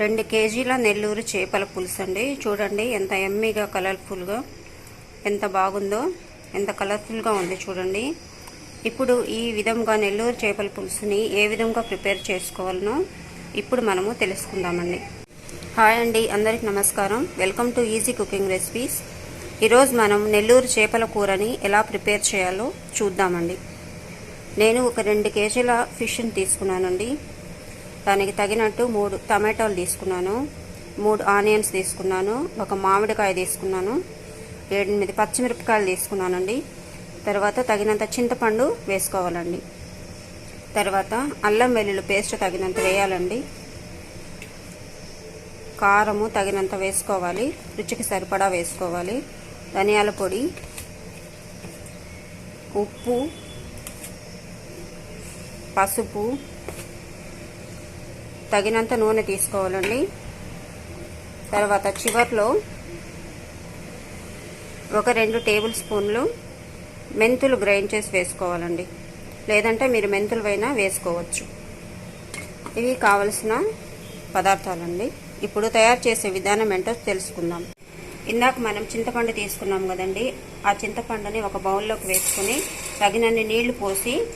రెండు కేజీల నెల్లూరు చేపల పులుసు అండి. చూడండి ఎంత ఎమ్మీగా కలర్ఫుల్గా ఎంత బాగుందో ఎంత కలర్ఫుల్గా ఉంది చూడండి. ఇప్పుడు ఈ విధంగా నెల్లూరు చేపల పులుసుని ఏ విధంగా ప్రిపేర్ చేసుకోవాలనో ఇప్పుడు మనము తెలుసుకుందామండి. హాయ్ అండి అందరికి నమస్కారం. Welcome to easy cooking recipes. ఈరోజు మనం నెల్లూరు చేపల కూరని ఎలా ప్రిపేర్ చేయాలో చూద్దామండి. నేను ఒక రెండు కేజీల ఫిష్ని తీసుకున్నానండి. దానికి తగినట్టు మూడు టమాటాలు తీసుకున్నాను. మూడు ఆనియన్స్ తీసుకున్నాను. ఒక మామిడికాయ తీసుకున్నాను. ఏడెనిమిది పచ్చిమిరపకాయలు తీసుకున్నానండి. తర్వాత తగినంత చింతపండు వేసుకోవాలండి. తర్వాత అల్లం వెల్లుల్లి పేస్ట్ తగినంత వేయాలండి. కారము తగినంత వేసుకోవాలి. రుచికి సరిపడా వేసుకోవాలి. ధనియాల పొడి ఉప్పు పసుపు తగినంత నూనె తీసుకోవాలండి. తర్వాత చివర్లో ఒక రెండు టేబుల్ స్పూన్లు మెంతులు గ్రైండ్ చేసి వేసుకోవాలండి. లేదంటే మీరు మెంతులు అయినా వేసుకోవచ్చు. ఇవి కావలసిన పదార్థాలండి. ఇప్పుడు తయారు చేసే విధానం ఏంటో తెలుసుకుందాం. ఇందాక మనం చింతపండు తీసుకున్నాం కదండి. ఆ చింతపండుని ఒక బౌల్లోకి వేసుకుని తగినన్ని నీళ్ళు పోసి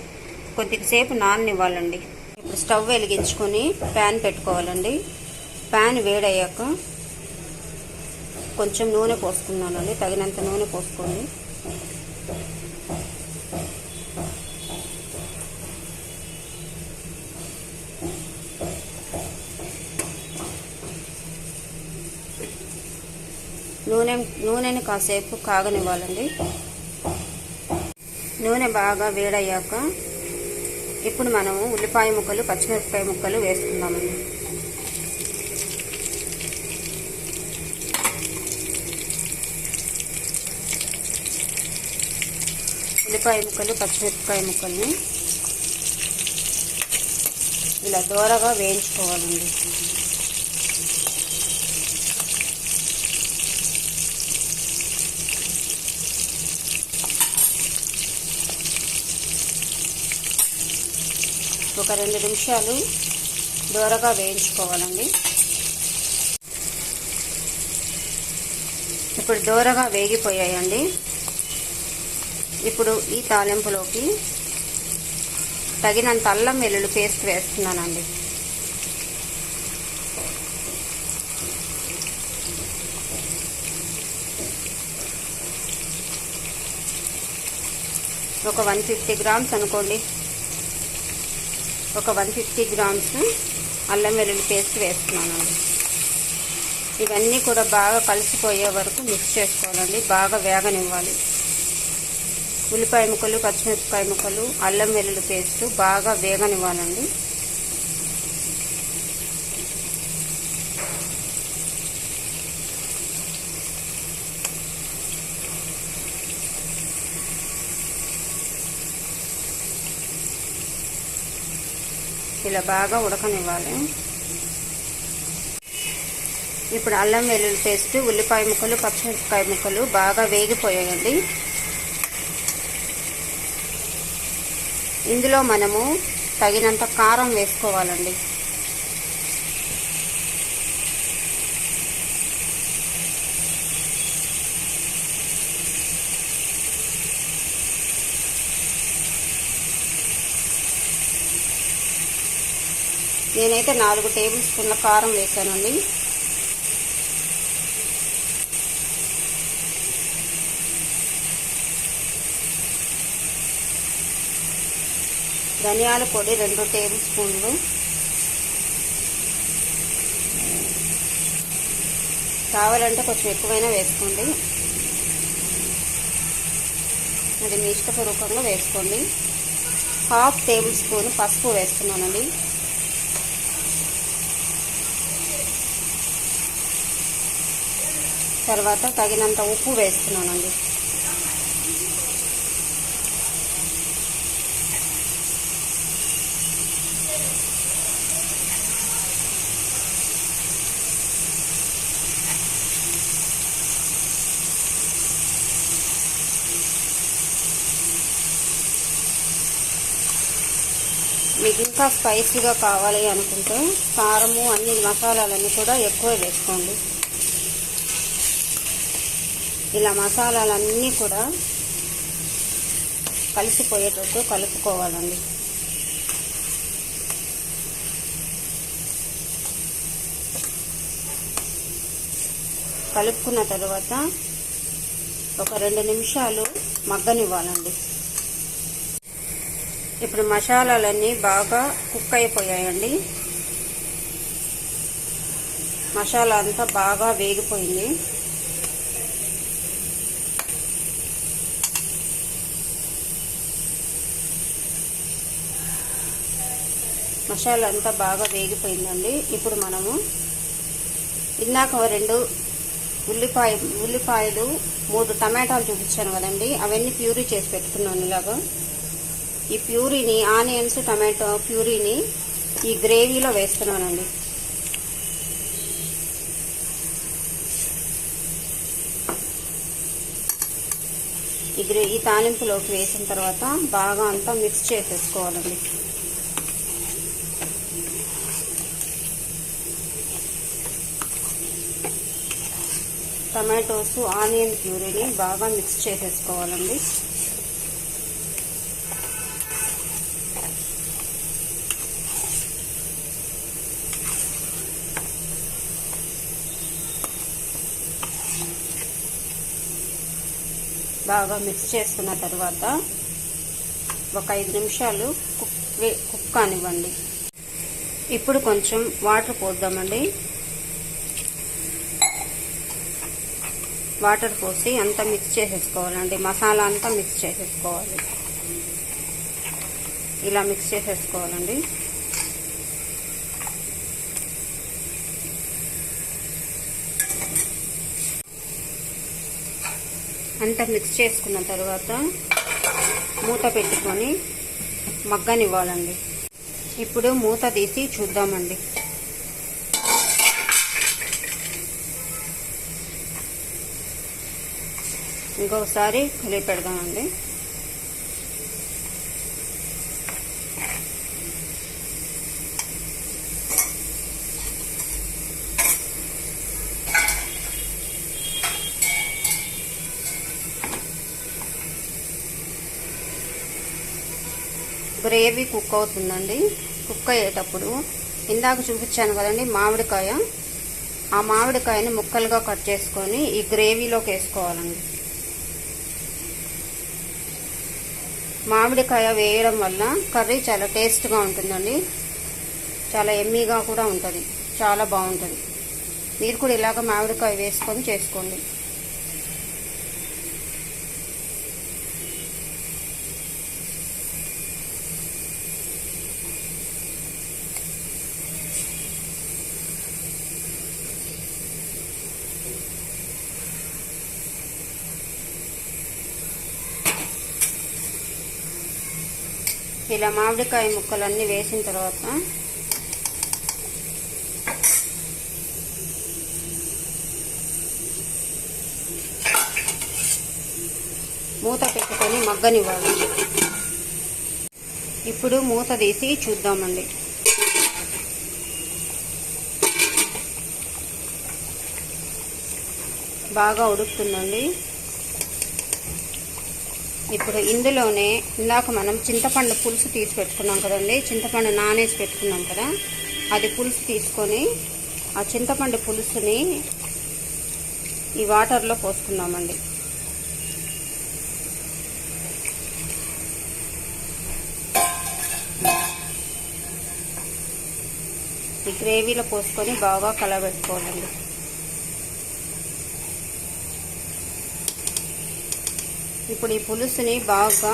కొద్దిసేపు నాననివ్వాలండి. ఇప్పుడు స్టవ్ వెలిగించుకొని ప్యాన్ పెట్టుకోవాలండి. ప్యాన్ వేడయ్యాక కొంచెం నూనె పోసుకున్నానండి. తగినంత నూనె పోసుకోండి నూనె నూనెని కాసేపు కాగనివ్వాలండి. నూనె బాగా వేడయ్యాక ఇప్పుడు మనము ఉల్లిపాయ ముక్కలు పచ్చిమిరపకాయ ముక్కలు వేసుకుందామండి ఉల్లిపాయ ముక్కలు పచ్చిమిరపకాయ ముక్కల్ని ఇలా దూరగా వేయించుకోవాలండి. ఒక రెండు నిమిషాలు దూరగా వేయించుకోవాలండి. ఇప్పుడు దూరగా వేగిపోయాయండి. ఇప్పుడు ఈ తాలింపులోకి తగినంత అల్లం వెల్లుల్లి పేస్ట్ వేస్తున్నానండి. ఒక వన్ ఫిఫ్టీ గ్రామ్స్ అనుకోండి. ఒక వన్ ఫిఫ్టీ గ్రామ్స్ అల్లం వెల్లుల్లి పేస్ట్ వేస్తున్నానండి ఇవన్నీ కూడా బాగా కలిసిపోయే వరకు మిక్స్ చేసుకోవాలండి. బాగా వేగనివ్వాలి. ఉల్లిపాయ ముక్కలు పచ్చిమిరపకాయ ముక్కలు అల్లం వెల్లుల్లి పేస్ట్ బాగా వేగనివ్వాలండి. ఇలా బాగా ఉడకనివ్వాలి. ఇప్పుడు అల్లం వెల్లుల్లి పేస్ట్ ఉల్లిపాయ ముక్కలు పచ్చిమిరపకాయ ముక్కలు బాగా వేగిపోయాయండి. ఇందులో మనము తగినంత కారం వేసుకోవాలండి. నేనైతే నాలుగు టేబుల్ స్పూన్ల కారం వేసానండి. ధనియాల పొడి రెండు టేబుల్ స్పూన్లు. కావాలంటే కొంచెం ఎక్కువైనా వేసుకోండి. అది మీ ఇష్టపూర్వకంగా వేసుకోండి. హాఫ్ టేబుల్ స్పూన్ పసుపు వేస్తున్నానండి. తర్వాత తగినంత ఉప్పు వేస్తున్నానండి. మీకు ఇంకా స్పైసీగా కావాలి అనుకుంటే కారము అన్ని మసాలాలన్నీ కూడా ఎక్కువ వేసుకోండి. ఇలా మసాలాలన్నీ కూడా కలిసిపోయేటట్టు కలుపుకోవాలండి. కలుపుకున్న తర్వాత ఒక రెండు నిమిషాలు మగ్గనివ్వాలండి. ఇప్పుడు మసాలాలన్నీ బాగా కుక్ అయిపోయాయండి. మసాలా అంతా బాగా వేగిపోయింది. మసాలా అంతా బాగా వేగిపోయిందండి. ఇప్పుడు మనము ఇందాక రెండు ఉల్లిపాయ ఉల్లిపాయలు మూడు టమాటాలు చూపించాను కదండి. అవన్నీ ప్యూరీ చేసి పెట్టుకున్నాను ఇలాగా. ఈ ప్యూరీని ఆనియన్స్ టమాటో ప్యూరీని ఈ గ్రేవీలో వేస్తున్నానండి. ఈ గ్రే ఈ తాలింపులోకి వేసిన తర్వాత బాగా అంతా మిక్స్ చేసేసుకోవాలండి. టమాటోస్ ఆనియన్ ప్యూరీని బాగా మిక్స్ చేసేసుకోవాలండి. బాగా మిక్స్ చేసుకున్న తర్వాత ఒక ఐదు నిమిషాలు కుక్ కుక్ కానివ్వండి. ఇప్పుడు కొంచెం వాటర్ పోద్దామండి. వాటర్ పోసి అంతా మిక్స్ చేసేసుకోవాలండి మసాలా అంతా మిక్స్ చేసేసుకోవాలి. ఇలా మిక్స్ చేసేసుకోవాలండి. అంతా మిక్స్ చేసుకున్న తర్వాత మూత పెట్టుకొని మగ్గనివ్వాలండి. ఇప్పుడు మూత తీసి చూద్దామండి. ఇంకొకసారి కలిపి పెడదామండి. గ్రేవీ కుక్ అవుతుందండి? కుక్ అయ్యేటప్పుడు ఇందాక చూపించాను కదండి మామిడికాయ. ఆ మామిడికాయని ముక్కలుగా కట్ చేసుకొని ఈ గ్రేవీలోకి వేసుకోవాలండి. మామిడికాయ వేయడం వల్ల కర్రీ చాలా టేస్ట్గా ఉంటుందండి. చాలా ఎమ్మీగా కూడా ఉంటుంది. చాలా బాగుంటుంది. మీరు కూడా ఇలాగ మామిడికాయ వేసుకొని చేసుకోండి. ఇలా మామిడికాయ ముక్కలన్నీ వేసిన తర్వాత మూత పెట్టుకొని మగ్గనివ్వాలి. ఇప్పుడు మూత తీసి చూద్దామండి. బాగా ఉడుకుతుందండి. ఇప్పుడు ఇందులోనే ఇందాక మనం చింతపండు పులుసు తీసి పెట్టుకున్నాం కదండి. చింతపండు నానేసి పెట్టుకున్నాం కదా. అది పులుసు తీసుకొని ఆ చింతపండు పులుసుని ఈ వాటర్లో పోసుకున్నామండి ఈ గ్రేవీలో పోసుకొని బాగా కలబెట్టుకోవాలండి. ఇప్పుడు ఈ పులుసుని బాగా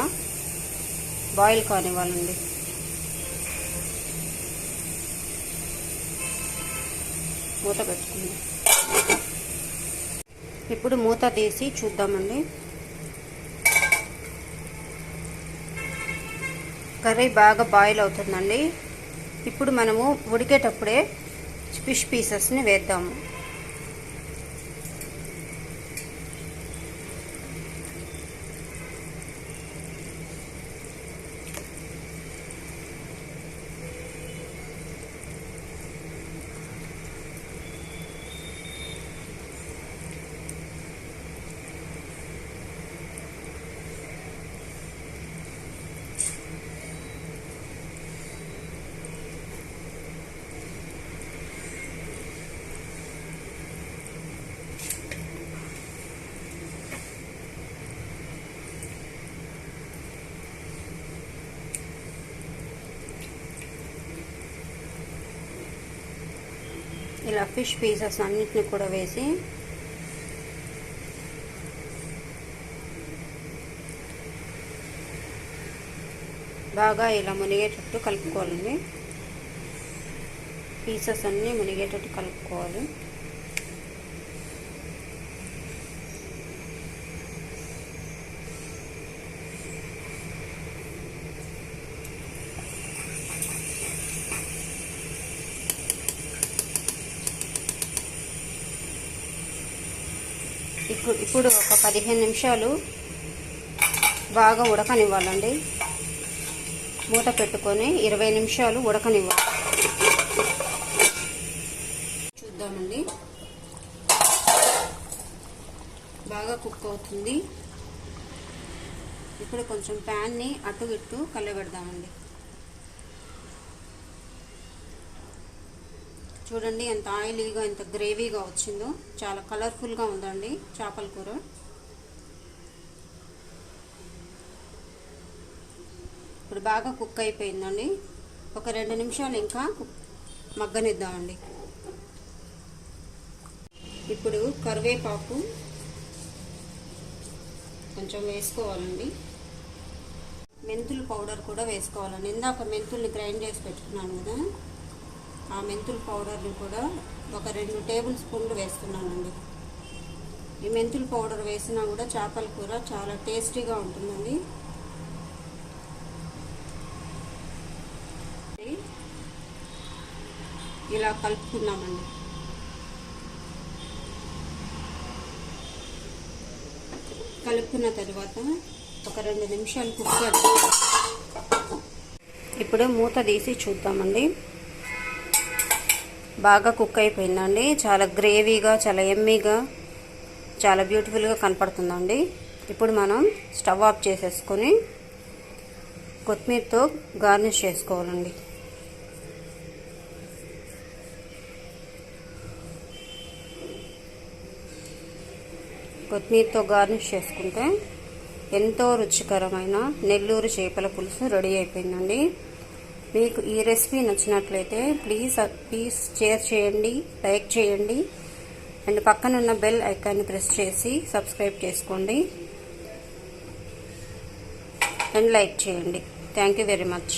బాయిల్ కానివ్వాలండి. మూత పెట్టుకుంది. ఇప్పుడు మూత తీసి చూద్దామండి. కర్రీ బాగా బాయిల్ అవుతుందండి. ఇప్పుడు మనము ఉడికేటప్పుడే ఫిష్ పీసెస్ని వేద్దాము. ఇలా ఫిష్ పీసెస్ అన్నిటిని కూడా వేసి బాగా ఇలా మునిగేటట్టు కలుపుకోవాలండి. పీసెస్ అన్నీ మునిగేటట్టు కలుపుకోవాలి ఇప్పుడు ఇప్పుడు ఒక పదిహేను నిమిషాలు బాగా ఉడకనివ్వాలండి. మూత పెట్టుకొని ఇరవై నిమిషాలు ఉడకనివ్వాలి. చూద్దామండి. బాగా కుక్ అవుతుంది. ఇప్పుడు కొంచెం ప్యాన్ని అటు ఇటు కలబెడదామండి చూడండి ఎంత ఆయిలీగా ఎంత గ్రేవీగా వచ్చిందో. చాలా కలర్ఫుల్గా ఉందండి చేపల కూర. ఇప్పుడు బాగా కుక్ అయిపోయిందండి. ఒక రెండు నిమిషాలు ఇంకా మగ్గనిద్దామండి. ఇప్పుడు కరివేపాకు కొంచెం వేసుకోవాలండి. మెంతులు పౌడర్ కూడా వేసుకోవాలండి. ఇందాక మెంతుల్ని గ్రైండ్ చేసి పెట్టుకున్నాను కదా. ఆ మెంతుల పౌడర్ని కూడా ఒక రెండు టేబుల్ స్పూన్లు వేస్తున్నానండి. ఈ మెంతుల పౌడర్ వేసినా కూడా చేపల కూర చాలా టేస్టీగా ఉంటుందండి. ఇలా కలుపుకున్నామండి కలుపుకున్న తర్వాత ఒక రెండు నిమిషాలు కుక్ ఇప్పుడు మూత తీసి చూద్దామండి. బాగా కుక్ అయిపోయిందండి. చాలా గ్రేవీగా చాలా ఎమ్మీగా చాలా బ్యూటిఫుల్గా కనపడుతుందండి. ఇప్పుడు మనం స్టవ్ ఆఫ్ చేసేసుకొని కొత్తిమీరతో గార్నిష్ చేసుకోవాలండి. కొత్తిమీరతో గార్నిష్ చేసుకుంటే ఎంతో రుచికరమైన నెల్లూరు చేపల పులుసు రెడీ అయిపోయిందండి. మీకు ఈ రెసిపీ నచ్చినట్లయితే ప్లీజ్ uh, ప్లీజ్ షేర్ చేయండి లైక్ చేయండి. అండ్ పక్కనున్న బెల్ ఐకాన్ని ప్రెస్ చేసి సబ్స్క్రైబ్ చేసుకోండి. అండ్ లైక్ చేయండి. Thank you very much